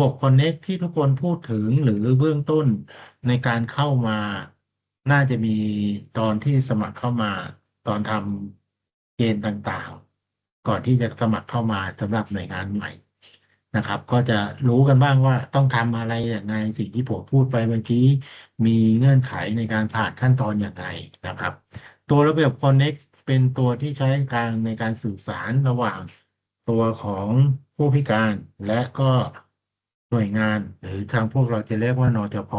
บบ Connect ที่ทุกคนพูดถึงหรือเบื้องต้นในการเข้ามา น่าจะมีตอนที่สมัครเข้ามาตอนทำเกณฑ์ต่างๆ ก่อนที่จะสมัครเข้ามาสำหรับหน่วยงานใหม่นะครับ ก็จะรู้กันบ้างว่าต้องทำอะไรอย่างไรสิ่งที่ผมพูดไปเมื่อกี้ มีเงื่อนไขในการผ่านขั้นตอนอย่างไรนะครับ ตัวระเบียบ Connect เป็นตัวที่ใช้กลางในการสื่อสารระหว่างตัวของผู้พิการและก็ หน่วยงาน หรือทางพวกเราจะเรียกว่านจพ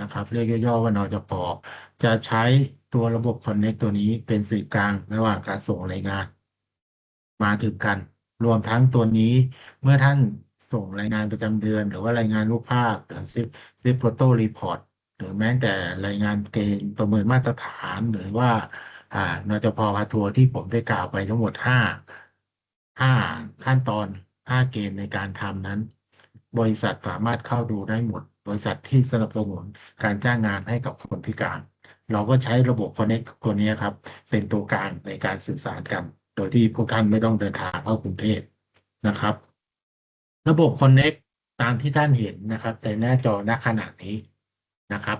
นะครับ เรียกย่อๆว่านจพจะใช้ตัวระบบ Connect ตัวนี้เป็นสื่อกลางระหว่างการส่งรายงาน มาถึงกัน รวมทั้งตัวนี้เมื่อท่านส่งรายงานประจำเดือน หรือว่ารายงานรูปภาพหรือซิปซิปโฟโต้รีพอร์ตหรือแม้แต่รายงานเกณฑ์ประเมินมาตรฐานหรือว่าอ่านจพพาทัวร์ที่ผมได้กล่าวไปทั้งหมดห้าห้าขั้นตอนห้าเกณฑ์ในการทำนั้น บริษัทสามารถเข้าดูได้หมด บริษัทที่สนับสนุนการจ้างงานให้กับคนพิการ เราก็ใช้ระบบ Connect ตัวนี้ครับ เป็นตัวกลางในการสื่อสารกัน โดยที่พวกท่านไม่ต้องเดินทางเข้ากรุงเทพนะครับ ระบบ Connect ตามที่ท่านเห็นนะครับ ในหน้าจอณขณะนี้นะครับ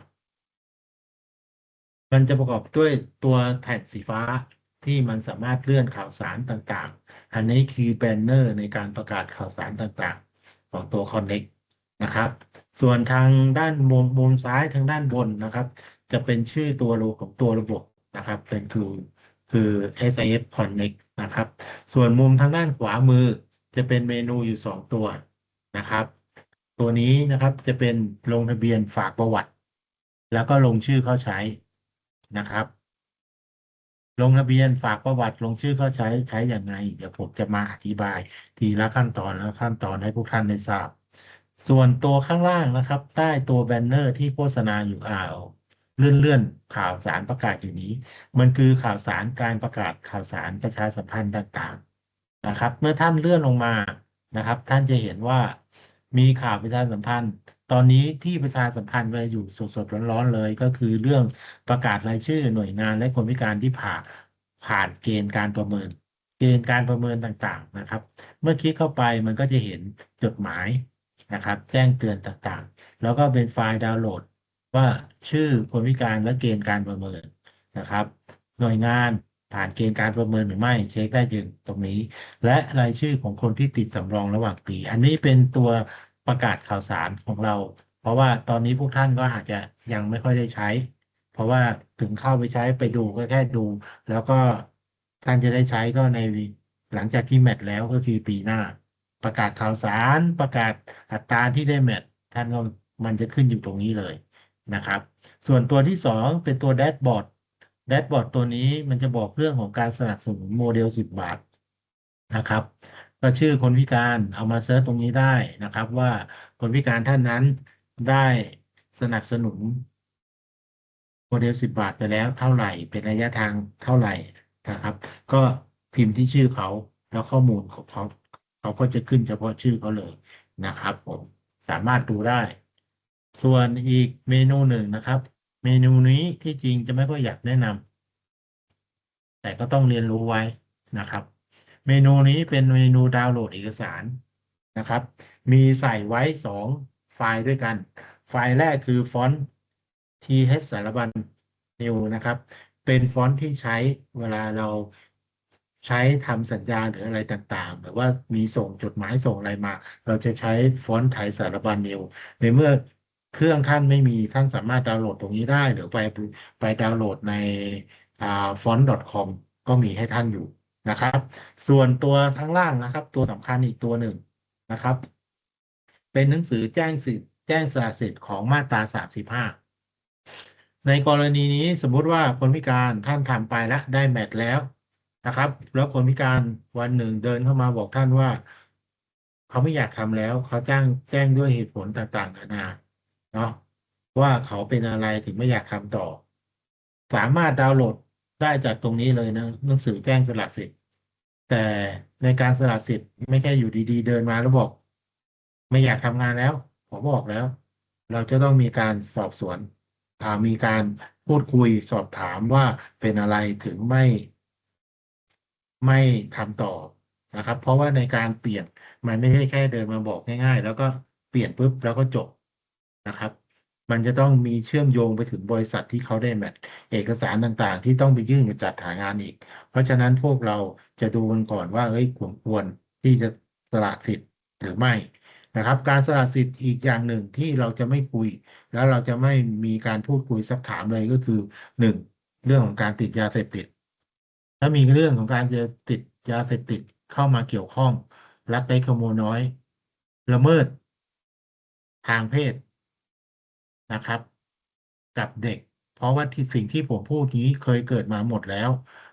มันจะประกอบด้วยตัวแผ่นสีฟ้าที่มันสามารถเลื่อนข่าวสารต่างๆ อันนี้คือแบนเนอร์ในการประกาศข่าวสารต่างๆ ของตัว Connect นะครับ ส่วนทางด้านมุมมุมซ้ายทางด้านบนนะครับ จะเป็นชื่อตัวโลของตัวระบบนะครับ เป็นคือคือ SIF Connect นะครับ ส่วนมุมทางด้านขวามือจะเป็นเมนูอยู่ 2 ตัวนะครับ ตัวนี้นะครับจะเป็นลงทะเบียนฝากประวัติ แล้วก็ลงชื่อเข้าใช้นะครับ ลงทะเบียนฝากประวัติลงชื่อเข้าใช้ใช้อย่างไงเดี๋ยวผมจะมาอธิบาย ทีละขั้นตอนและขั้นตอนให้พวกท่านได้ทราบ ส่วนตัวข้างล่างนะครับ ใต้ตัวแบนเนอร์ที่โฆษณาอยู่อ่าวเลื่อนเลื่อนข่าวสารประกาศอยู่นี้ มันคือข่าวสารการประกาศข่าวสารประชาสัมพันธ์ต่างๆนะครับ เมื่อท่านเลื่อนลงมานะครับ ท่านจะเห็นว่ามีข่าวประชาสัมพันธ์ ตอนนี้ที่ประชาสัมพันธ์ไปอยู่สดๆร้อนๆเลย ก็คือเรื่องประกาศรายชื่อหน่วยงานและคนพิการที่ผ่าผ่านเกณฑ์การประเมิน เกณฑ์การประเมินต่างๆนะครับ เมื่อคลิกเข้าไปมันก็จะเห็นจดหมายนะครับ แจ้งเตือนต่างๆ แล้วก็เป็นไฟล์ดาวน์โหลด ว่าชื่อคนพิการและเกณฑ์การประเมินนะครับ หน่วยงานผ่านเกณฑ์การประเมินหรือไม่เช็คได้จึงตรงนี้ และรายชื่อของคนที่ติดสำรองระหว่างปี อันนี้เป็นตัว ประกาศข่าวสารของเรา เพราะว่าตอนนี้พวกท่านก็อาจจะยังไม่ค่อยได้ใช้ เพราะว่าถึงเข้าไปใช้ไปดูก็แค่ดู แล้วก็ท่านจะได้ใช้ก็ในหลังจากที่แมทแล้วก็คือปีหน้า ประกาศข่าวสารประกาศอัตราที่ได้แมทท่านก็มันจะขึ้นอยู่ตรงนี้เลยนะครับ ส่วนตัวที่สองเป็นตัวแดชบอร์ดแดชบอร์ดตัวนี้มันจะบอกเรื่องของการสนับสนุนโมเดล 10 บาทนะครับ ก็ชื่อคนพิการเอามาเซิร์ชตรงนี้ได้นะครับ ว่าคนพิการท่านนั้นได้สนับสนุนโมเดล10บาทไปแล้วเท่าไหร่ เป็นระยะทางเท่าไหร่นะครับ ก็พิมพ์ที่ชื่อเขาแล้วข้อมูลของเขาเขาก็จะขึ้นเฉพาะชื่อเขาเลยนะครับผมสามารถดูได้ ส่วนอีกเมนูหนึ่งนะครับ เมนูนี้ที่จริงจะไม่ค่อยอยากแนะนำแต่ก็ต้องเรียนรู้ไว้นะครับ เมนูนี้เป็นเมนูดาวน์โหลดเอกสารนะครับ มีใส่ไว้สองไฟล์ด้วยกัน ไฟล์แรกคือฟอนต์ th สารบัญ new นะครับ เป็นฟอนต์ที่ใช้เวลาเราใช้ทำสัญญาหรืออะไรต่างๆ หรือว่ามีส่งจดหมายส่งอะไรมา เราจะใช้ฟอนต์ไทยสารบัญ new ในเมื่อเครื่องท่านไม่มีท่านสามารถดาวน์โหลดตรงนี้ได้ หรือไปไปดาวน์โหลดในอ่า font.com ก็มีให้ท่านอยู่ นะครับ ส่วนตัวข้างล่างนะครับ ตัวสำคัญอีกตัวหนึ่งนะครับ เป็นหนังสือแจ้งสิทธิ์แจ้งสละสิทธิ์ของมาตรา35ในกรณีนี้สมมุติว่าคนพิการท่านทำไปแล้วได้แมทแล้วนะครับ แล้วคนพิการวันหนึ่งเดินเข้ามาบอกท่านว่า เขาไม่อยากทำแล้ว เขาจ้างแจ้งด้วยเหตุผลต่างๆนานาเนาะว่าเขาเป็นอะไรถึงไม่อยากทำต่อ สามารถดาวน์โหลดได้จากตรงนี้เลยนะหนังสือแจ้งสละสิทธิ แต่ในการสละสิทธิ์ไม่ใช่อยู่ดีๆ เดินมาแล้วบอก ไม่อยากทำงานแล้ว ผมบอกแล้ว เราจะต้องมีการสอบสวนมีการพูดคุยสอบถามว่าเป็นอะไรถึงไม่ ไม่ทำต่อนะครับ เพราะว่าในการเปลี่ยนมันไม่ใช่แค่เดินมาบอกง่าย ๆ แล้วก็ปิดปลี่ยนปุ๊บแล้วก็จบนะครับ มันจะต้องมีเชื่อมโยงไปถึงบริษัทที่เขาได้แมทเอกสารต่างๆ ที่ต้องไปยื่นกับจัดหางานอีก เพราะฉะนั้นพวกเราจะดูกันก่อนว่าเอ้ยควรควรที่จะสละสิทธิ์หรือไม่นะครับ การสละสิทธิ์อีกอย่างหนึ่งที่เราจะไม่คุย แล้วเราจะไม่มีการพูดคุยสักถามเลยก็คือหนึ่งเรื่องของการติดยาเสพติด ถ้ามีเรื่องของการจะติดยาเสพติดเข้ามาเกี่ยวข้องลักเล็กขโมยน้อย ละเมิด ทางเพศ นะครับ กับเด็ก เพราะว่าที่สิ่งที่ผมพูดนี้เคยเกิดมาหมดแล้ว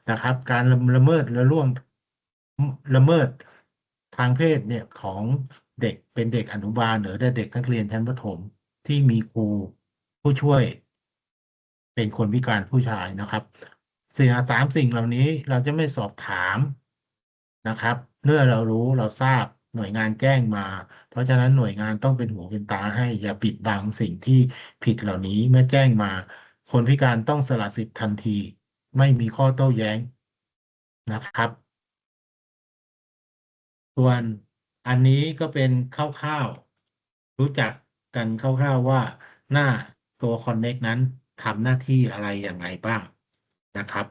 นะครับ การละละเมิดและล่วงละเมิดทางเพศเนี่ยของเด็กเป็นเด็กอนุบาลหรือเด็กนักเรียนชั้นประถมที่มีครูผู้ช่วย เป็นคนพิการผู้ชายนะครับสิ่งสามสิ่งเหล่านี้เราจะไม่สอบถามนะครับ เมื่อเรารู้เราทราบ หน่วยงานแจ้งมา เพราะฉะนั้นหน่วยงานต้องเป็นหูเป็นตาให้ อย่าปิดบังสิ่งที่ผิดเหล่านี้เมื่อแจ้งมา คนพิการต้องสละสิทธิ์ทันที ไม่มีข้อโต้แย้งนะครับ ส่วนอันนี้ก็เป็นคร่าวๆรู้จักกันคร่าวๆว่าหน้าตัว Connect นั้นทำหน้าที่อะไรอย่างไรบ้างนะครับ